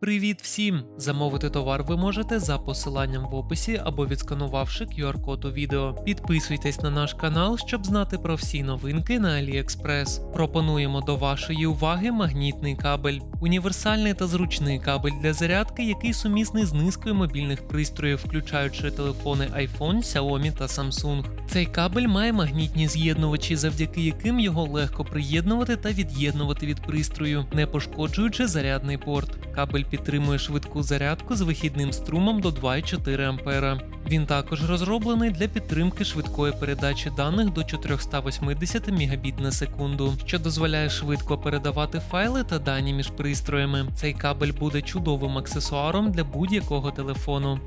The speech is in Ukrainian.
Привіт всім! Замовити товар ви можете за посиланням в описі або відсканувавши QR-код у відео. Підписуйтесь на наш канал, щоб знати про всі новинки на AliExpress. Пропонуємо до вашої уваги магнітний кабель, універсальний та зручний кабель для зарядки, який сумісний з низкою мобільних пристроїв, включаючи телефони iPhone, Xiaomi та Samsung. Цей кабель має магнітні з'єднувачі, завдяки яким його легко приєднувати та від'єднувати від пристрою, не пошкоджуючи зарядний порт. Кабель підтримує швидку зарядку з вихідним струмом до 2,4 А. Він також розроблений для підтримки швидкої передачі даних до 480 Мбіт на секунду, що дозволяє швидко передавати файли та дані між пристроями. Цей кабель буде чудовим аксесуаром для будь-якого телефону.